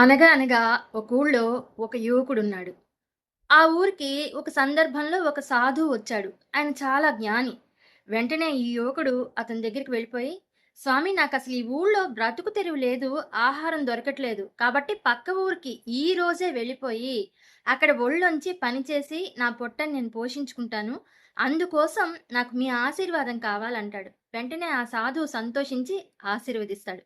అనగా అనగా ఒక ఊళ్ళో ఒక యువకుడున్నాడు. ఆ ఊరికి ఒక సందర్భంలో ఒక సాధువు వచ్చాడు. ఆయన చాలా జ్ఞాని. వెంటనే ఈ యువకుడు అతని దగ్గరికి వెళ్ళిపోయి, స్వామి నాకు అసలు ఈ ఊళ్ళో బ్రతుకు తెరువు లేదు. ఆహారం దొరకట్లేదు. కాబట్టి పక్క ఊరికి ఈ రోజే వెళ్ళిపోయి, అక్కడ ఒళ్ళొంచి పనిచేసి నా పొట్టని నేను పోషించుకుంటాను. అందుకోసం నాకు మీ ఆశీర్వాదం కావాలంటాడు." వెంటనే ఆ సాధువు సంతోషించి ఆశీర్వదిస్తాడు.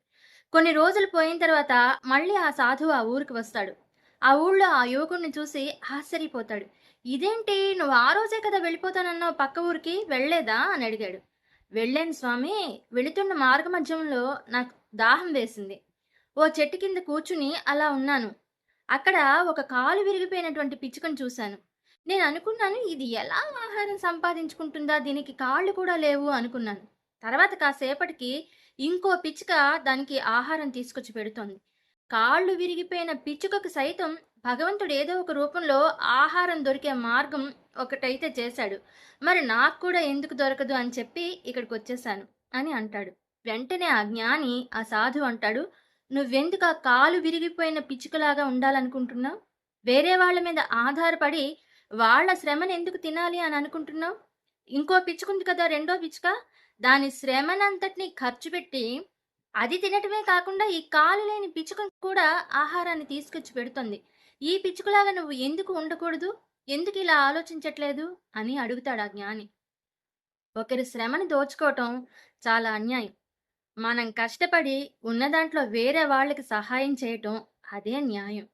కొన్ని రోజులు పోయిన తర్వాత మళ్ళీ ఆ సాధువు ఆ ఊరికి వస్తాడు. ఆ ఊళ్ళో ఆ యువకుడిని చూసి ఆశ్చర్యపోతాడు. "ఇదేంటి నువ్వు ఆ రోజే కదా వెళ్ళిపోతానన్నావు పక్క ఊరికి వెళ్ళలేదా?" అని అడిగాడు. "వెళ్ళాను స్వామి. వెళుతున్న మార్గమధ్యంలో నాకు దాహం వేసింది. ఓ చెట్టు కింద కూర్చుని అలా ఉన్నాను. అక్కడ ఒక కాలు విరిగిపోయినటువంటి పిచ్చుకను చూశాను. నేను అనుకున్నాను ఇది ఎలా ఆహారం సంపాదించుకుంటుందా? దీనికి కాళ్ళు కూడా లేవు అనుకున్నాను. తర్వాత కాసేపటికి ఇంకో పిచ్చుక దానికి ఆహారం తీసుకొచ్చి పెడుతోంది. కాళ్ళు విరిగిపోయిన పిచ్చుకకు సైతం భగవంతుడు ఏదో ఒక రూపంలో ఆహారం దొరికే మార్గం ఒకటైతే చేశాడు. మరి నాకు కూడా ఎందుకు దొరకదు అని చెప్పి ఇక్కడికి వచ్చేసాను అని అంటాడు. వెంటనే ఆ జ్ఞాని ఆ సాధు అంటాడు, "నువ్వెందుకు ఆ కాలు విరిగిపోయిన పిచ్చుకలాగా ఉండాలనుకుంటున్నావు? వేరే వాళ్ళ మీద ఆధారపడి వాళ్ళ శ్రమను ఎందుకు తినాలి అని అనుకుంటున్నావు? ఇంకో పిచ్చుకుంది కదా రెండో పిచ్చుక దాని శ్రమనంతటిని ఖర్చు పెట్టి అది తినటమే కాకుండా ఈ కాలు లేని పిచ్చుకకు కూడా ఆహారాన్ని తీసుకొచ్చి పెడుతుంది. ఈ పిచ్చుకలాగా నువ్వు ఎందుకు ఉండకూడదు? ఎందుకు ఇలా ఆలోచించట్లేదు? అని అడుగుతాడు ఆ జ్ఞాని. ఒకరి శ్రమను దోచుకోవటం చాలా అన్యాయం. మనం కష్టపడి ఉన్న దాంట్లో వేరే వాళ్ళకి సహాయం చేయటం అదే న్యాయం.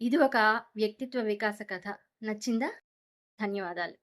ఇది ఒక వ్యక్తిత్వ వికాస కథ. నచ్చిందా? ధన్యవాదాలు.